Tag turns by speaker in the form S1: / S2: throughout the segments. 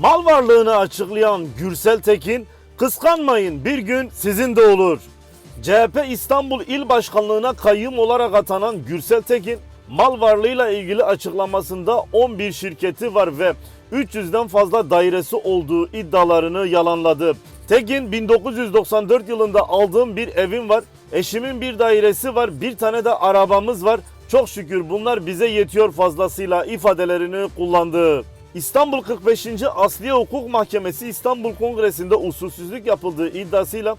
S1: Mal varlığını açıklayan Gürsel Tekin, kıskanmayın bir gün sizin de olur. CHP İstanbul İl Başkanlığı'na kayyum olarak atanan Gürsel Tekin, mal varlığıyla ilgili açıklamasında 11 şirketi var ve 300'den fazla dairesi olduğu iddialarını yalanladı. Tekin 1994 yılında aldığım bir evim var, eşimin bir dairesi var, bir tane de arabamız var. Çok şükür bunlar bize yetiyor fazlasıyla ifadelerini kullandı. İstanbul 45. Asliye Hukuk Mahkemesi İstanbul Kongresi'nde usulsüzlük yapıldığı iddiasıyla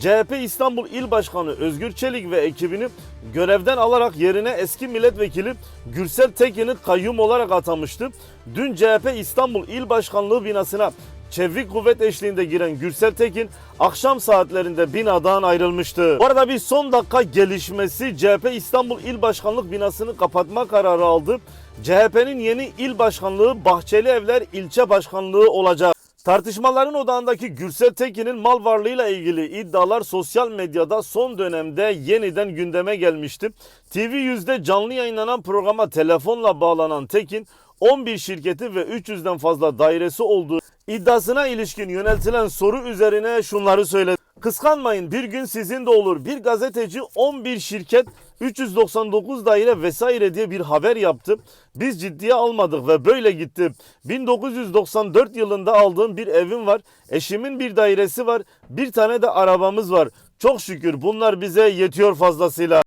S1: CHP İstanbul İl Başkanı Özgür Çelik ve ekibini görevden alarak yerine eski milletvekili Gürsel Tekin'i kayyum olarak atamıştı. Dün CHP İstanbul İl Başkanlığı binasına Çevik kuvvet eşliğinde giren Gürsel Tekin akşam saatlerinde binadan ayrılmıştı. Bu arada bir son dakika gelişmesi CHP İstanbul İl Başkanlık binasını kapatma kararı aldı. CHP'nin yeni il başkanlığı Bahçeli Evler ilçe başkanlığı olacak. Tartışmaların odağındaki Gürsel Tekin'in mal varlığıyla ilgili iddialar sosyal medyada son dönemde yeniden gündeme gelmişti. TV100'de canlı yayınlanan programa telefonla bağlanan Tekin 11 şirketi ve 300'den fazla dairesi olduğu iddiasına ilişkin yöneltilen soru üzerine şunları söyledi. Kıskanmayın bir gün sizin de olur. Bir gazeteci 11 şirket 399 daire vesaire diye bir haber yaptı. Biz ciddiye almadık ve böyle gitti. 1994 yılında aldığım bir evim var. Eşimin bir dairesi var. Bir tane de arabamız var. Çok şükür bunlar bize yetiyor fazlasıyla.